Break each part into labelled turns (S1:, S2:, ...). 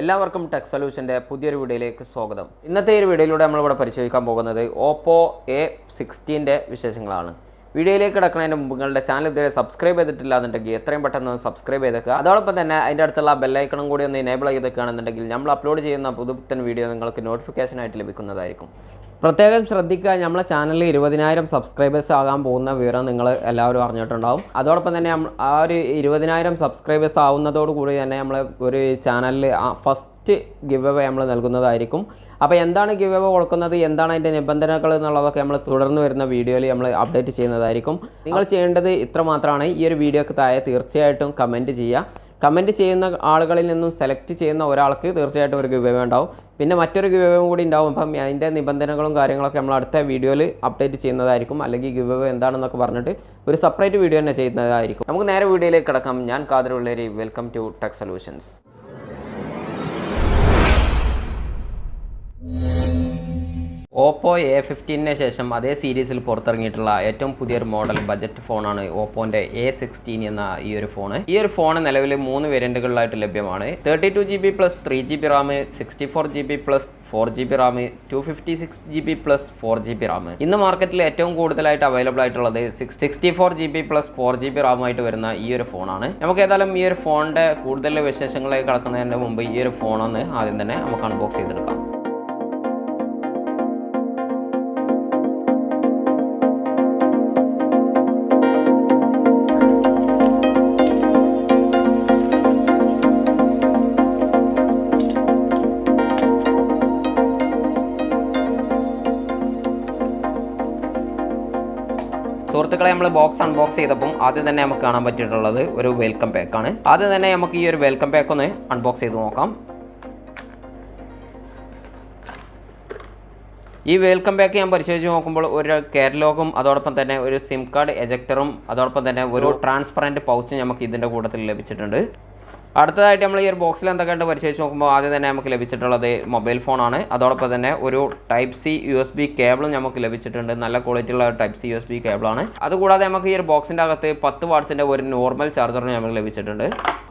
S1: എല്ലാവർക്കും ടെക് സൊല്യൂഷന്റെ പുതിയൊരു വീഡിയോയിലേക്ക് സ്വാഗതം. ഇന്നത്തെ ഒരു വീഡിയോയിലൂടെ നമ്മളിവിടെ പരിശോധിക്കാൻ പോകുന്നത് ഓപ്പോ എ സിക്സ്റ്റീന്റെ വിശേഷങ്ങളാണ്. വീഡിയോയിലേക്ക് കിടക്കുന്നതിന് മുമ്പ് നിങ്ങളുടെ ചാനൽ ഇതുവരെ സബ്സ്ക്രൈബ് ചെയ്തിട്ടില്ല എന്നുണ്ടെങ്കിൽ എത്രയും പെട്ടെന്ന് സബ്സ്ക്രൈബ് ചെയ്തേക്കുക. അതോടൊപ്പം തന്നെ അതിന്റെ അടുത്തുള്ള ബെല്ലൈക്കണും കൂടി ഒന്ന് എനേബിൾ ചെയ്തേക്കുകയാണെന്നുണ്ടെങ്കിൽ നമ്മൾ അപ്ലോഡ് ചെയ്യുന്ന പുതുപുത്തൻ വീഡിയോ നിങ്ങൾക്ക് നോട്ടിഫിക്കേഷനായിട്ട് ലഭിക്കുന്നതായിരിക്കും. പ്രത്യേകം ശ്രദ്ധിക്കുക. നമ്മളെ ചാനലിൽ ഇരുപതിനായിരം സബ്സ്ക്രൈബേഴ്സ് ആകാൻ പോകുന്ന വിവരം നിങ്ങൾ എല്ലാവരും അറിഞ്ഞിട്ടുണ്ടാവും. അതോടൊപ്പം തന്നെ ആ ഒരു ഇരുപതിനായിരം സബ്സ്ക്രൈബേഴ്സ് ആവുന്നതോടുകൂടി തന്നെ നമ്മൾ ഒരു ചാനലിൽ ഫസ്റ്റ് ഗിവ് അവേ നമ്മൾ നൽകുന്നതായിരിക്കും. അപ്പോൾ എന്താണ് ഗിവ് അവേ കൊടുക്കുന്നത്? എന്താണ് അതിന്റെ നിബന്ധനകൾ എന്നുള്ളതൊക്കെ നമ്മൾ തുടർന്ന് വരുന്ന വീഡിയോയിൽ നമ്മൾ അപ്ഡേറ്റ് ചെയ്യുന്നതായിരിക്കും. നിങ്ങൾ ചെയ്യേണ്ടത് ഇത്ര മാത്രമാണ് ഈ ഒരു വീഡിയോക്ക് താഴെ തീർച്ചയായിട്ടും കമന്റ് ചെയ്യുക. കമന്റ് ചെയ്യുന്ന ആളുകളിൽ നിന്നും സെലക്ട് ചെയ്യുന്ന ഒരാൾക്ക് തീർച്ചയായിട്ടും ഒരു ഗിവ് ഉണ്ടാവും. പിന്നെ മറ്റൊരു ഗിവ് കൂടി ഉണ്ടാവും. അപ്പം അതിന്റെ നിബന്ധനകളും കാര്യങ്ങളൊക്കെ നമ്മൾ അടുത്ത വീഡിയോയിൽ അപ്ഡേറ്റ് ചെയ്യുന്നതായിരിക്കും. അല്ലെങ്കിൽ ഗിവ് എന്താണെന്നൊക്കെ പറഞ്ഞിട്ട് ഒരു സെപ്പറേറ്റ് വീഡിയോ തന്നെ ചെയ്യുന്നതായിരിക്കും. നമുക്ക് നേരെ വീഡിയോയിലേക്ക് കിടക്കാം. ഞാൻ കാതറുള്ളേരി welcome to tech solutions Oppo A ഫിഫ്റ്റീനിന് ശേഷം അതേ സീരീസിൽ പുറത്തിറങ്ങിയിട്ടുള്ള ഏറ്റവും പുതിയൊരു മോഡൽ ബജറ്റ് ഫോണാണ് ഓപ്പോന്റെ എ സിക്സ്റ്റീൻ എന്ന ഈ ഒരു ഫോൺ ഈ ഒരു ഫോൺ നിലവിൽ മൂന്ന് വേരിയന്റുകളിലായിട്ട് ലഭ്യമാണ്. Thirty two G B plus three G B RAM sixty four G B plus four G B RAM two fifty six G B plus four G B RAM. ഇന്ന് മാർക്കറ്റിൽ ഏറ്റവും കൂടുതലായിട്ട് അവൈലബിൾ ആയിട്ടുള്ളത് six sixty four G B plus four G B റാമായിട്ട് വരുന്ന ഈ ഒരു ഫോണാണ്. നമുക്ക് ഏതായാലും ഈ ഒരു ഫോണിന്റെ കൂടുതൽ വിശേഷങ്ങളിലേക്ക് കടക്കുന്നതിന് മുമ്പ് ഈ ഒരു ഫോണൊന്ന് ആദ്യം തന്നെ നമുക്ക് അൺബോക്സ് ചെയ്തെടുക്കാം. സുഹൃത്തുക്കളെ നമ്മൾ ബോക്സ് അൺബോക്സ് ചെയ്തപ്പം ആദ്യം തന്നെ നമുക്ക് കാണാൻ പറ്റിയിട്ടുള്ളത് ഒരു വെൽക്കം പാക്കാണ് ആദ്യം തന്നെ നമുക്ക് ഈ ഒരു വെൽക്കം പാക്ക് ഒന്ന് അൺബോക്സ് ചെയ്ത് നോക്കാം. ഈ വെൽക്കം പാക്ക് ഞാൻ പരിശോധിച്ച് നോക്കുമ്പോൾ ഒരു കാറ്റലോഗും അതോടൊപ്പം തന്നെ ഒരു സിം കാർഡ് എജക്ടറും അതോടൊപ്പം തന്നെ ഒരു ട്രാൻസ്പെറന്റ് പൗച്ചും നമുക്ക് ഇതിന്റെ കൂട്ടത്തിൽ ലഭിച്ചിട്ടുണ്ട്. അടുത്തതായിട്ട് നമ്മൾ ഈ ഒരു ബോക്സിൽ എന്തൊക്കെ ഉണ്ട് പരിശോധിച്ച് നോക്കുമ്പോൾ ആദ്യം തന്നെ നമുക്ക് ലഭിച്ചിട്ടുള്ളത് മൊബൈൽ ഫോണാണ് അതോടൊപ്പം തന്നെ ഒരു type C U S B കേബിളും നമുക്ക് ലഭിച്ചിട്ടുണ്ട്. നല്ല ക്വാളിറ്റി ഉള്ള type C U S B കേബിളാണ് അതുകൂടാതെ നമുക്ക് ഈ ഒരു ബോക്സിന്റെ അകത്ത് പത്ത് വാട്സിന്റെ ഒരു നോർമൽ ചാർജറും നമുക്ക് ലഭിച്ചിട്ടുണ്ട്.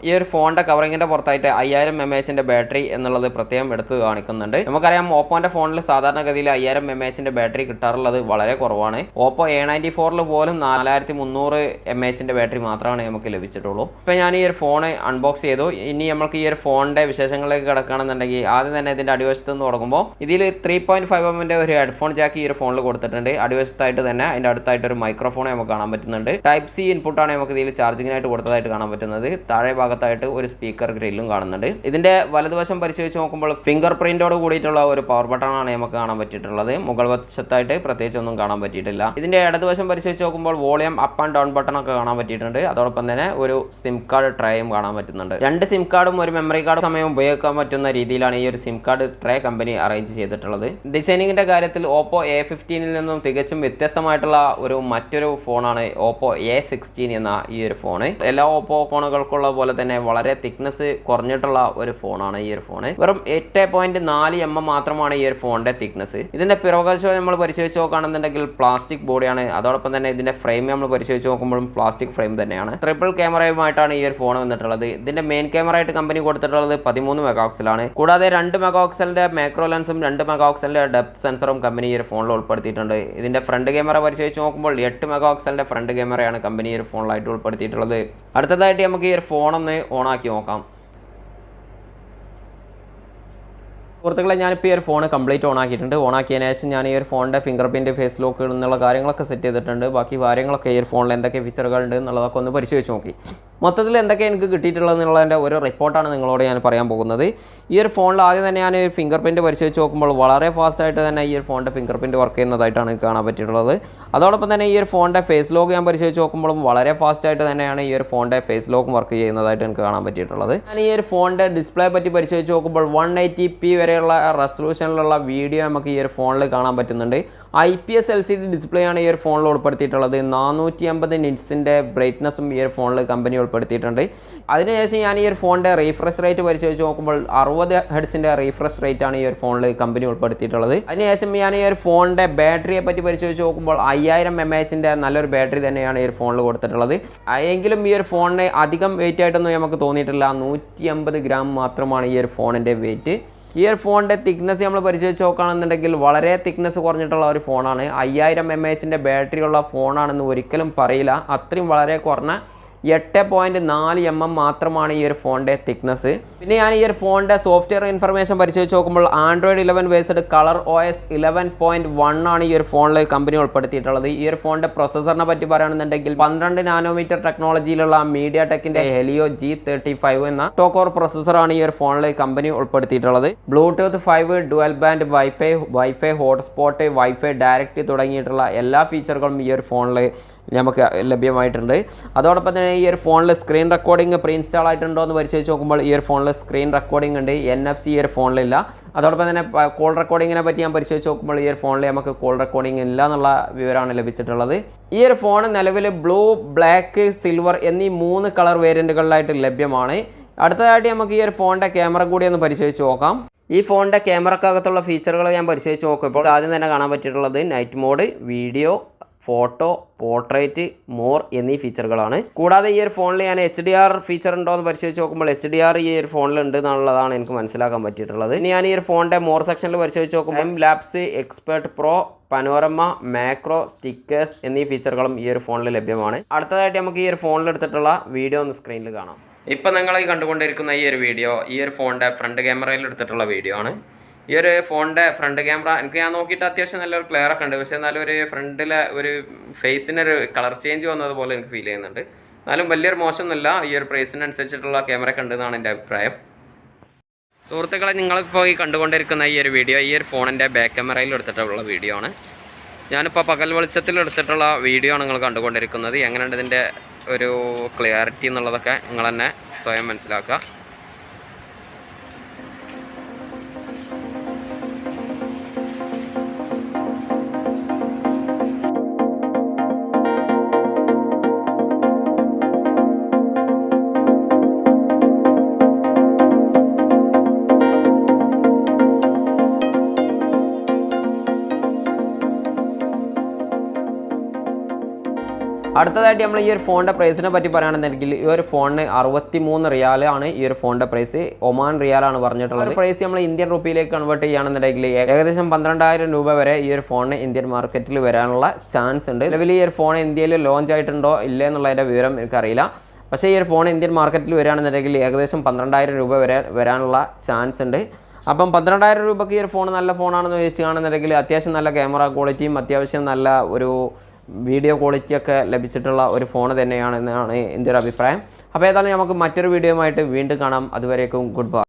S1: ഈ ഒരു ഫോണിന്റെ കവറിങ്ങിന്റെ പുറത്തായിട്ട് അയ്യായിരം എം എച്ചിന്റെ ബാറ്ററി എന്നുള്ളത് പ്രത്യേകം എടുത്ത് കാണിക്കുന്നുണ്ട്. നമുക്കറിയാം ഓപ്പോന്റെ ഫോണിൽ സാധാരണഗതിയിൽ അയ്യായിരം എം എച്ചിന്റെ ബാറ്ററി കിട്ടാറുള്ളത് വളരെ കുറവാണ്. ഓപ്പോ എ നയന്റി ഫോറിൽ പോലും നാലായിരത്തി മുന്നൂറ് എം എച്ചിന്റെ ബാറ്ററി മാത്രമാണ് നമുക്ക് ലഭിച്ചിട്ടുള്ളൂ. ഇപ്പോൾ ഞാൻ ഈ ഒരു ഫോൺ അൺബോക്സ് ചെയ്തു. ഇനി നമുക്ക് ഈ ഒരു ഫോണിന്റെ വിശേഷങ്ങളിലേക്ക് കിടക്കുകയാണെന്നുണ്ടെങ്കിൽ ആദ്യം തന്നെ ഇതിന്റെ അടിവശത്ത് നിന്ന് തുടങ്ങുമ്പോൾ ഇതിൽ ത്രീ പോയിന്റ് ഫൈവ് എമ്മിന്റെ ഒരു ഹെഡ്ഫോൺ ജാക്ക് ഈ ഒരു ഫോണിൽ കൊടുത്തിട്ടുണ്ട്. അടിവശത്തായിട്ട് തന്നെ അതിന്റെ അടുത്തായിട്ട് ഒരു മൈക്രോഫോൺ നമുക്ക് കാണാൻ പറ്റുന്നുണ്ട്. ടൈപ്പ് സി ഇൻപുട്ടാണ് നമുക്ക് ഇതിൽ ചാർജിങ്ങിനായിട്ട് കൊടുത്തതായിട്ട് കാണാൻ പറ്റുന്നത്. താഴെ ഭാഗത്തായിട്ട് ഒരു സ്പീക്കർ ഗ്രില്ലും കാണുന്നുണ്ട്. ഇതിന്റെ വലതുവശം പരിശോധിച്ച് നോക്കുമ്പോൾ ഫിംഗർ പ്രിന്റോട് കൂടിയിട്ടുള്ള ഒരു പവർ ബട്ടൺ ആണ് നമുക്ക് കാണാൻ പറ്റിയിട്ടുള്ളത്. മുകൾ വശത്തായിട്ട് പ്രത്യേകിച്ച് ഒന്നും കാണാൻ പറ്റിയിട്ടില്ല. ഇതിന്റെ ഇടതുവശം പരിശോധിച്ച് നോക്കുമ്പോൾ volume up and down button ഒക്കെ കാണാൻ പറ്റിയിട്ടുണ്ട്. അതോടൊപ്പം തന്നെ ഒരു സിം കാർഡ് ട്രേയും കാണാൻ പറ്റുന്നുണ്ട്. രണ്ട് സിം കാർഡും ഒരു മെമ്മറി കാർഡ് സമയം ഉപയോഗിക്കാൻ പറ്റുന്ന രീതിയിലാണ് ഈ ഒരു SIM card tray company arrange ചെയ്തിട്ടുള്ളത്. ഡിസൈനിങ്ങിന്റെ കാര്യത്തിൽ ഓപ്പോ എ ഫിഫ്റ്റീനിൽ നിന്നും തികച്ചും വ്യത്യസ്തമായിട്ടുള്ള ഒരു മറ്റൊരു ഫോണാണ് ഓപ്പോ എ സിക്സ്റ്റീൻ എന്ന ഈ ഒരു ഫോൺ എല്ലാ ഓപ്പോ ഫോണുകൾക്കുള്ള പോലെ തന്നെ വളരെ തിക്നെസ് കുറഞ്ഞിട്ടുള്ള ഒരു ഫോണാണ് ഈ ഒരു ഫോൺ വെറും എട്ട് പോയിന്റ് നാല് എം എം മാത്രമാണ് ഈ ഒരു ഫോണിന്റെ തിക്നെസ് ഇതിന്റെ പിറകശം നമ്മൾ പരിശോധിച്ച് നോക്കുകയാണെന്നുണ്ടെങ്കിൽ പ്ലാസ്റ്റിക് ബോഡിയാണ് അതോടൊപ്പം തന്നെ ഇതിന്റെ ഫ്രെയിം നമ്മൾ പരിശോധിച്ച് നോക്കുമ്പോഴും പ്ലാസ്റ്റിക് ഫ്രെയിം തന്നെയാണ്. ട്രിപ്പിൾ ക്യാമറയുമായിട്ടാണ് ഈ ഒരു ഫോൺ വന്നിട്ടുള്ളത്. ഇതിന്റെ മെയിൻ ക്യാമറ ആയിട്ട് കമ്പനി കൊടുത്തിട്ടുള്ളത് പതിമൂന്ന് മെഗാക്സലാണ് കൂടാതെ രണ്ട് മെഗാക്സലിന്റെ മാക്രോ ലെൻസും രണ്ട് മെഗാക്സലിന്റെ ഡെപ്ത് സെൻസറും കമ്പനി ഈ ഒരു ഫോണിൽ ഉൾപ്പെടുത്തിയിട്ടുണ്ട്. ഇതിന്റെ ഫ്രണ്ട് ക്യാമറ പരിശോധിച്ച് നോക്കുമ്പോൾ എട്ട് മെഗാക്സലിന്റെ ഫ്രണ്ട് ക്യാമറയാണ് കമ്പനി ഈ ഒരു ഫോണിലായിട്ട് ഉൾപ്പെടുത്തിയിട്ടുള്ളത്. അടുത്തതായിട്ട് നമുക്ക് ഈ ഒരു ഫോൺ ഒന്ന് ഓണാക്കി നോക്കാം. സുഹൃത്തുക്കളെ ഞാനിപ്പോൾ ഈ ഒരു ഫോൺ കംപ്ലീറ്റ് ഓൺ ആക്കിയിട്ടുണ്ട് ഓൺ ആക്കിയതിന് ശേഷം ഞാൻ ഈ ഒരു ഫോണിന്റെ ഫിംഗർ പ്രിന്റ് ഫേസ് ലോക്ക് എന്നുള്ള കാര്യങ്ങളൊക്കെ സെറ്റ് ചെയ്തിട്ടുണ്ട്. ബാക്കി കാര്യങ്ങളൊക്കെ ഈ ഒരു ഫോണിൽ എന്തൊക്കെ ഫീച്ചറുകൾ ഉണ്ട് എന്നുള്ളതൊക്കെ ഒന്ന് പരിശോധിച്ച് നോക്കി. മൊത്തത്തിൽ എന്തൊക്കെ എനിക്ക് കിട്ടിയിട്ടുള്ളത് എന്നുള്ളതിന്റെ ഒരു റിപ്പോർട്ടാണ് നിങ്ങളോട് ഞാൻ പറയാൻ പോകുന്നത്. ഈ ഒരു ഫോണിൽ ആദ്യം തന്നെ ഞാൻ ഫിംഗർ പ്രിന്റ് പരിശോധിച്ച് നോക്കുമ്പോൾ വളരെ ഫാസ്റ്റായിട്ട് തന്നെ ഈ ഒരു ഫോണിന്റെ ഫിംഗർ പ്രിന്റ് വർക്ക് ചെയ്യുന്നതായിട്ടാണ് എനിക്ക് കാണാൻ പറ്റിയിട്ടുള്ളത്. അതോടൊപ്പം തന്നെ ഈ ഒരു ഫോണിന്റെ ഫേസ് ലോക്ക് ഞാൻ പരിശോധിച്ച് നോക്കുമ്പോഴും വളരെ ഫാസ്റ്റായിട്ട് തന്നെയാണ് ഈ ഒരു ഫോണിന്റെ ഫേസ് ലോക്കും വർക്ക് ചെയ്യുന്നതായിട്ട് എനിക്ക് കാണാൻ പറ്റിയിട്ടുള്ളത്. ഞാൻ ഈ ഒരു ഫോണിന്റെ ഡിസ്പ്ലേ പറ്റി പരിശോധിച്ച് നോക്കുമ്പോൾ വൺ എയ്റ്റി പി വരെയുള്ള റെസൊല്യൂഷനിലുള്ള വീഡിയോ നമുക്ക് ഈ ഒരു ഫോണിൽ കാണാൻ പറ്റുന്നുണ്ട്. I P S L C D display ആണ് ഈ ഒരു ഫോണിൽ ഉൾപ്പെടുത്തിയിട്ടുള്ളത്. നാനൂറ്റി അമ്പത് നിറ്റ്സിന്റെ ബ്രൈറ്റ്നസ്സും ഈ ഒരു ഫോണിൽ കമ്പനി ഉൾപ്പെടുത്തിയിട്ടുണ്ട്. അതിനുശേഷം ഞാൻ ഈ ഒരു ഫോണിന്റെ റീഫ്രഷ് റേറ്റ് പരിശോധിച്ച് നോക്കുമ്പോൾ അറുപത് ഹെഡ്സിന്റെ റീഫ്രഷ് റേറ്റ് ആണ് ഈ ഒരു ഫോണിൽ കമ്പനി ഉൾപ്പെടുത്തിയിട്ടുള്ളത്. അതിനുശേഷം ഞാൻ ഈ ഒരു ഫോണിന്റെ ബാറ്ററിയെ പറ്റി പരിശോധിച്ച് നോക്കുമ്പോൾ അയ്യായിരം എം എച്ചിന്റെ നല്ലൊരു ബാറ്ററി തന്നെയാണ് ഈ ഒരു ഫോണിൽ കൊടുത്തിട്ടുള്ളത്. എങ്കിലും ഈ ഒരു ഫോണിന് അധികം വെയിറ്റ് ആയിട്ടൊന്നും നമുക്ക് തോന്നിയിട്ടില്ല. നൂറ്റി അമ്പത് ഗ്രാം മാത്രമാണ് ഈ ഒരു ഫോണിന്റെ വെയിറ്റ് ഈ ഒരു ഫോണിന്റെ തിക്നെസ് നമ്മൾ പരിശോധിച്ച് നോക്കുകയാണെന്നുണ്ടെങ്കിൽ വളരെ തിക്നെസ് കുറഞ്ഞിട്ടുള്ള ഒരു ഫോണാണ്. അയ്യായിരം എം എച്ചിന്റെ ബാറ്ററിയുള്ള ഫോണാണെന്ന് ഒരിക്കലും പറയില്ല. അത്രയും വളരെ കുറഞ്ഞ എട്ട് പോയിന്റ് നാല് എം എം മാത്രമാണ് ഈ ഒരു ഫോണിന്റെ തിക്നെസ് പിന്നെ ഞാൻ ഈ ഒരു ഫോണിന്റെ സോഫ്റ്റ്വെയർ ഇൻഫർമേഷൻ പരിശോധിച്ച് നോക്കുമ്പോൾ Android eleven based Color O S eleven point one ആണ് ഈ ഒരു ഫോണിൽ കമ്പനി ഉൾപ്പെടുത്തിയിട്ടുള്ളത്. ഈ ഒരു ഫോണിന്റെ പ്രൊസസ്സറിനെ പറ്റി പറയുകയാണെന്നുണ്ടെങ്കിൽ പന്ത്രണ്ട് നാനോമീറ്റർ ടെക്നോളജിയിലുള്ള മീഡിയ ടെക്കിന്റെ ഹെലിയോ ജി തേർട്ടി ഫൈവ് എന്ന ടോക്കോർ പ്രൊസസ്സറാണ് ഈ ഒരു ഫോണിൽ കമ്പനി ഉൾപ്പെടുത്തിയിട്ടുള്ളത്. Bluetooth five dual band WiFi WiFi hotspot WiFi direct തുടങ്ങിയിട്ടുള്ള എല്ലാ ഫീച്ചറുകളും ഈ ഒരു ഫോണിൽ നമുക്ക് ലഭ്യമായിട്ടുണ്ട്. അതോടൊപ്പം തന്നെ ഈ ഒരു ഫോണിൽ സ്ക്രീൻ റെക്കോർഡിംഗ് പ്രീ ഇൻസ്റ്റാൾ ആയിട്ടുണ്ടോ എന്ന് പരിശോധിച്ച് നോക്കുമ്പോൾ ഈ ഒരു ഫോണിൽ സ്ക്രീൻ റെക്കോർഡിംഗ് ഉണ്ട്. എൻ എഫ് സി ഈ ഒരു ഫോണിലില്ല. അതോടൊപ്പം തന്നെ കോൾ റെക്കോർഡിങ്ങിനെ പറ്റി ഞാൻ പരിശോധിച്ച് നോക്കുമ്പോൾ ഈ ഒരു ഫോണിൽ നമുക്ക് കോൾ റെക്കോർഡിംഗ് ഇല്ല എന്നുള്ള വിവരമാണ് ലഭിച്ചിട്ടുള്ളത്. ഈ ഒരു ഫോൺ നിലവിൽ ബ്ലൂ ബ്ലാക്ക് സിൽവർ എന്നീ മൂന്ന് കളർ വേരിയന്റുകളിലായിട്ട് ലഭ്യമാണ്. അടുത്തതായിട്ട് നമുക്ക് ഈ ഒരു ഫോണിന്റെ ക്യാമറ കൂടി ഒന്ന് പരിശോധിച്ച് നോക്കാം. ഈ ഫോണിന്റെ ക്യാമറക്കകത്തുള്ള ഫീച്ചറുകൾ ഞാൻ പരിശോധിച്ച് നോക്കുമ്പോൾ ആദ്യം തന്നെ കാണാൻ പറ്റിയിട്ടുള്ളത് night mode video photo portrait more എന്നീ ഫീച്ചറുകളാണ്. കൂടാതെ ഈ ഒരു ഫോണിൽ ഞാൻ എച്ച് ഡി ആർ ഫീച്ചർ ഉണ്ടോ എന്ന് പരിശോധിച്ച് നോക്കുമ്പോൾ എച്ച് ഡി ആർ ഈ ഒരു ഫോണിൽ ഉണ്ട് എന്നുള്ളതാണ് എനിക്ക് മനസ്സിലാക്കാൻ പറ്റിയിട്ടുള്ളത്. ഇനി ഞാൻ ഈ ഒരു ഫോണിന്റെ മോർ സെക്ഷനിൽ പരിശോധിച്ച് നോക്കുമ്പോൾ M labs expert pro panorama macro stickers എന്നീ ഫീച്ചറുകളും ഈ ഒരു ഫോണിൽ ലഭ്യമാണ്. അടുത്തതായിട്ട് നമുക്ക് ഈ ഒരു ഫോണിൽ എടുത്തിട്ടുള്ള വീഡിയോ ഒന്ന് സ്ക്രീനിൽ കാണാം. ഇപ്പം നിങ്ങൾ ഈ കണ്ടുകൊണ്ടിരിക്കുന്ന ഈ ഒരു വീഡിയോ ഈ ഒരു ഫോണിന്റെ ഫ്രണ്ട് ക്യാമറയിൽ എടുത്തിട്ടുള്ള വീഡിയോ ആണ്. ഈ ഒരു ഫോണിന്റെ ഫ്രണ്ട് ക്യാമറ എനിക്ക് ഞാൻ നോക്കിയിട്ട് അത്യാവശ്യം നല്ലൊരു ക്ലിയർ ഒക്കെ ഉണ്ട്. പക്ഷേ എന്നാലും ഒരു ഫ്രണ്ടിലെ ഒരു ഫേസിനൊരു കളർ ചേഞ്ച് വന്നതുപോലെ എനിക്ക് ഫീൽ ചെയ്യുന്നുണ്ട്. എന്നാലും വലിയൊരു മോശമൊന്നുമില്ല. ഈ ഒരു പ്രൈസിനനുസരിച്ചിട്ടുള്ള ക്യാമറ ഒക്കെ ഉണ്ടെന്നാണ് എന്റെ അഭിപ്രായം. സുഹൃത്തുക്കളെ നിങ്ങളിപ്പോൾ ഈ കണ്ടുകൊണ്ടിരിക്കുന്ന ഈ ഒരു വീഡിയോ ഈ ഒരു ഫോണിന്റെ ബാക്ക് ക്യാമറയിൽ എടുത്തിട്ടുള്ള വീഡിയോ ആണ്. ഞാനിപ്പോൾ പകൽ വെളിച്ചത്തിൽ എടുത്തിട്ടുള്ള വീഡിയോ ആണ് നിങ്ങൾ കണ്ടുകൊണ്ടിരിക്കുന്നത്. എങ്ങനെയുണ്ട് ഇതിന്റെ ഒരു ക്ലിയാരിറ്റി എന്നുള്ളതൊക്കെ നിങ്ങൾ തന്നെ സ്വയം മനസ്സിലാക്കുക. അടുത്തതായിട്ട് നമ്മൾ ഈ ഒരു ഫോണിന്റെ പ്രൈസിനെ പറ്റി പറയുകയാണെന്നുണ്ടെങ്കിൽ ഈ ഒരു ഫോണിന് അറുപത്തി മൂന്ന് റിയാലാണ് ഈ ഒരു ഫോണിന്റെ പ്രൈസ് ഒമാൻ റിയാലാണ് പറഞ്ഞിട്ടുള്ളത്. പ്രൈസ് നമ്മൾ ഇന്ത്യൻ റുപ്പിയിലേക്ക് കൺവേർട്ട് ചെയ്യുകയാണെന്നുണ്ടെങ്കിൽ ഏകദേശം പന്ത്രണ്ടായിരം രൂപ വരെ ഈ ഒരു ഫോണിന് ഇന്ത്യൻ മാർക്കറ്റിൽ വരാനുള്ള ചാൻസ് ഉണ്ട്. നിലവിൽ ഈ ഒരു ഫോൺ ഇന്ത്യയിൽ ലോഞ്ച് ആയിട്ടുണ്ടോ ഇല്ലേ എന്നുള്ളതിന്റെ വിവരം എനിക്കറിയില്ല. പക്ഷേ ഈ ഒരു ഫോൺ ഇന്ത്യൻ മാർക്കറ്റിൽ വരികയാണെന്നുണ്ടെങ്കിൽ ഏകദേശം പന്ത്രണ്ടായിരം രൂപ വരെ വരാനുള്ള ചാൻസ് ഉണ്ട്. അപ്പം പന്ത്രണ്ടായിരം രൂപയ്ക്ക് ഈ ഒരു ഫോൺ നല്ല ഫോണാണെന്ന് ചോദിച്ചാണെന്നുണ്ടെങ്കിൽ അത്യാവശ്യം നല്ല ക്യാമറ ക്വാളിറ്റിയും അത്യാവശ്യം നല്ല ഒരു വീഡിയോ ക്വാളിറ്റിയൊക്കെ ലഭിച്ചിട്ടുള്ള ഒരു ഫോൺ തന്നെയാണ് എന്നാണ് എന്റെ ഒരു അഭിപ്രായം. അപ്പോൾ ഏതായാലും നമുക്ക് മറ്റൊരു വീഡിയോയുമായിട്ട് വീണ്ടും കാണാം. അതുവരേക്കും ഗുഡ് ബൈ